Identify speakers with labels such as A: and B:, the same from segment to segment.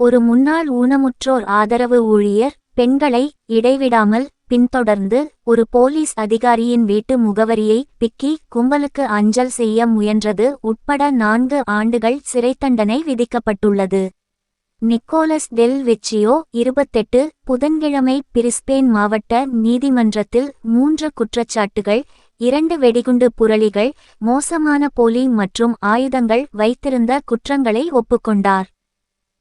A: ஒரு முன்னாள் ஊனமுற்றோர் ஆதரவு ஊழியர் பெண்களை இடைவிடாமல் பின்தொடர்ந்து ஒரு போலீஸ் அதிகாரியின் வீட்டு முகவரியை பிக்கி கும்பலுக்கு அஞ்சல் செய்ய முயன்றது உட்பட நான்கு ஆண்டுகள் சிறைத்தண்டனை விதிக்கப்பட்டுள்ளது. நிக்கோலஸ் டெல் வெச்சியோ இருபத்தெட்டு புதன்கிழமை பிரிஸ்பேன் மாவட்ட நீதிமன்றத்தில் மூன்று குற்றச்சாட்டுகள் இரண்டு வெடிகுண்டு புரளிகள் மோசமான போலி மற்றும் ஆயுதங்கள் வைத்திருந்த குற்றங்களை ஒப்புக்கொண்டார்.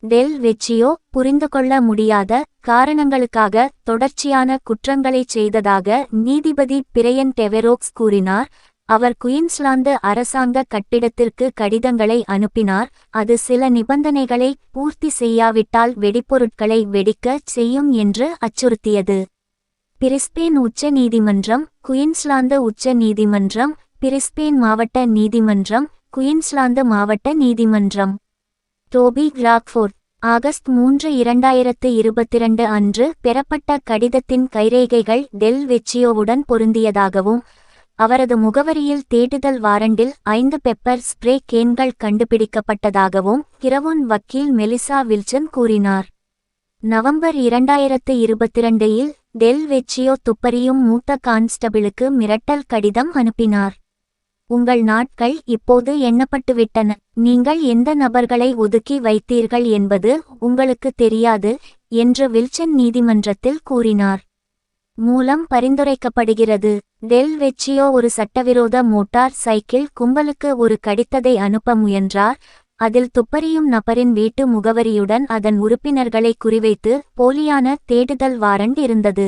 A: டெல் வெச்சியோ புரிந்துகொள்ள முடியாத காரணங்களுக்காக தொடர்ச்சியான குற்றங்களைச் செய்ததாக நீதிபதி பிரையன் டெவெரோக்ஸ் கூறினார். அவர் குயின்ஸ்லாந்து அரசாங்க கட்டிடத்திற்கு கடிதங்களை அனுப்பினார். அது சில நிபந்தனைகளை பூர்த்தி செய்யாவிட்டால் வெடிப்பொருட்களை வெடிக்கச் செய்யும் என்று அச்சுறுத்தியது. பிரிஸ்பேன் உச்ச நீதிமன்றம் குயின்ஸ்லாந்து உச்ச நீதிமன்றம் பிரிஸ்பேன் மாவட்ட நீதிமன்றம் குயின்ஸ்லாந்து மாவட்ட நீதிமன்றம். டோபி கிராக்ஃபோர்ட் ஆகஸ்ட் மூன்று இரண்டாயிரத்து இருபத்திரண்டு அன்று பெறப்பட்ட கடிதத்தின் கைரேகைகள் டெல் வெச்சியோவுடன் பொருந்தியதாகவும் அவரது முகவரியில் தேடுதல் வாரண்டில் ஐந்து பெப்பர் ஸ்ப்ரே கேன்கள் கண்டுபிடிக்கப்பட்டதாகவும் கிரவுன் வக்கீல் மெலிசா வில்சன் கூறினார். நவம்பர் இரண்டாயிரத்து இருபத்திரண்டில் டெல் வெச்சியோ துப்பறியும் மூத்த கான்ஸ்டபிளுக்கு மிரட்டல் கடிதம் அனுப்பினார். உங்கள் நாட்கள் இப்போது எண்ணப்பட்டுவிட்டன. நீங்கள் எந்த நபர்களை ஒதுக்கி வைத்தீர்கள் என்பது உங்களுக்கு தெரியாது என்று வில்சன் நீதிமன்றத்தில் கூறினார். மூலம் பரிந்துரைக்கப்படுகிறது. டெல் வெச்சியோ ஒரு சட்டவிரோத மோட்டார் சைக்கிள் கும்பலுக்கு ஒரு கடித்ததை அனுப்ப முயன்றார். அதில் துப்பறியும் நபரின் வீட்டு முகவரியுடன் அதன் உறுப்பினர்களை குறிவைத்து போலியான தேடுதல் வாரண்ட் இருந்தது.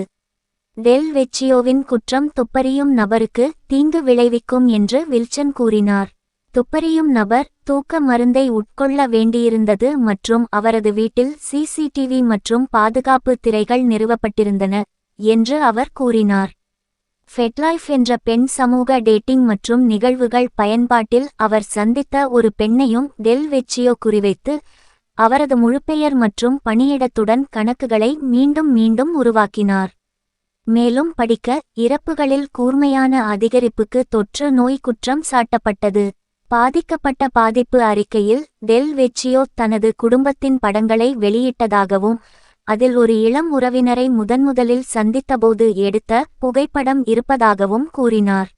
A: டெல் வெச்சியோவின் குற்றம் துப்பறியும் நபருக்கு தீங்கு விளைவிக்கும் என்று வில்சன் கூறினார். துப்பறியும் நபர் தூக்க மருந்தை உட்கொள்ள வேண்டியிருந்தது மற்றும் அவரது வீட்டில் சிசிடிவி மற்றும் பாதுகாப்பு திரைகள் நிறுவப்பட்டிருந்தன என்று அவர் கூறினார். ஃபெட்லைஃப் என்ற பெண் சமூக டேட்டிங் மற்றும் நிகழ்வுகள் பயன்பாட்டில் அவர் சந்தித்த ஒரு பெண்ணையும் டெல் வெச்சியோ குறிவைத்து அவரது முழுப்பெயர் மற்றும் பணியிடத்துடன் கணக்குகளை மீண்டும் மீண்டும் உருவாக்கினார். மேலும் படிக்க இறப்புகளில் கூர்மையான அதிகரிப்புக்கு தொற்று நோய் குற்றம் சாட்டப்பட்டது. பாதிக்கப்பட்ட பாதிப்பு அறிக்கையில் டெல் வெச்சியோ தனது குடும்பத்தின் படங்களை வெளியிட்டதாகவும் அதில் ஒரு இளம் உறவினரை முதன்முதலில் சந்தித்தபோது எடுத்த புகைப்படம் இருப்பதாகவும் கூறினார்.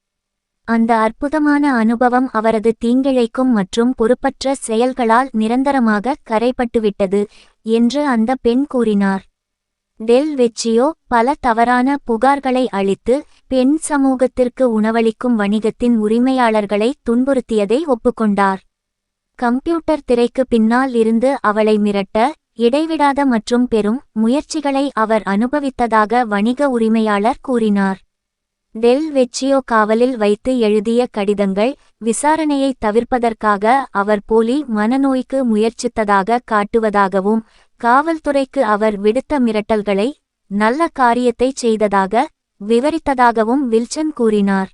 A: அந்த அற்புதமான அனுபவம் அவரது தீங்கிழைக்கும் மற்றும் பொறுப்பற்ற செயல்களால் நிரந்தரமாக கரைப்பட்டுவிட்டது என்று அந்த பெண் கூறினார். டெல் வெச்சியோ பல தவறான புகார்களை அளித்து பெண் சமூகத்திற்கு உணவளிக்கும் வணிகத்தின் உரிமையாளர்களை துன்புறுத்தியதை ஒப்புக்கொண்டார். கம்ப்யூட்டர் திரைக்கு பின்னால் இருந்து அவளை மிரட்ட இடைவிடாத மற்றும் பெரும் முயற்சிகளை அவர் அனுபவித்ததாக வணிக உரிமையாளர் கூறினார். டெல் வெச்சியோ காவலில் வைத்து எழுதிய கடிதங்கள் விசாரணையை தவிர்ப்பதற்காக அவர் போலி மனநோய்க்கு முயற்சித்ததாக காட்டுவதாகவும் காவல்துறைக்கு அவர் விடுத்த மிரட்டல்களை நல்ல காரியத்தை செய்ததாக விவரித்ததாகவும் வில்சன் கூறினார்.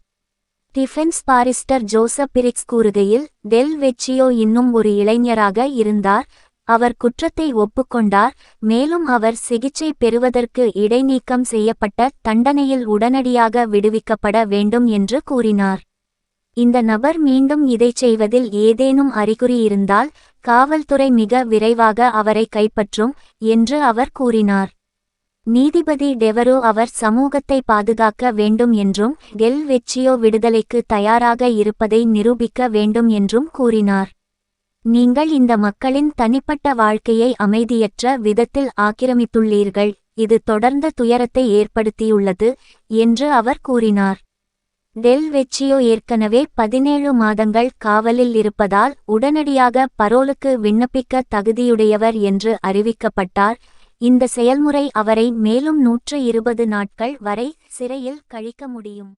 A: டிஃபென்ஸ் பாரிஸ்டர் ஜோசப் பிரிக்ஸ் கூறுகையில் டெல் வெச்சியோ இன்னும் ஒரு இளைஞராக இருந்தார். அவர் குற்றத்தை ஒப்புக்கொண்டார். மேலும் அவர் சிகிச்சை பெறுவதற்கு இடைநீக்கம் செய்யப்பட்ட தண்டனையில் உடனடியாக விடுவிக்கப்பட வேண்டும் என்று கூறினார். இந்த நபர் மீண்டும் இதைச் செய்வதில் ஏதேனும் அறிகுறி இருந்தால் காவல்துறை மிக விரைவாக அவரை கைப்பற்றும் என்று அவர் கூறினார். நீதிபதி டெவரோ அவர் சமூகத்தை பாதுகாக்க வேண்டும் என்றும் டெல் வெச்சியோ விடுதலைக்கு தயாராக இருப்பதை நிரூபிக்க வேண்டும் என்றும் கூறினார். நீங்கள் இந்த மக்களின் தனிப்பட்ட வாழ்க்கையை அமைதியற்ற விதத்தில் ஆக்கிரமித்துள்ளீர்கள் இது தொடர்ந்த துயரத்தை ஏற்படுத்தியுள்ளது என்று அவர் கூறினார். டெல் வெச்சியோ ஏற்கனவே பதினேழு மாதங்கள் காவலில் இருப்பதால் உடனடியாக பரோலுக்கு விண்ணப்பிக்க தகுதியுடையவர் என்று அறிவிக்கப்பட்டார். இந்த செயல்முறை அவரை மேலும் நூற்று இருபது நாட்கள் வரை சிறையில் கழிக்க முடியும்.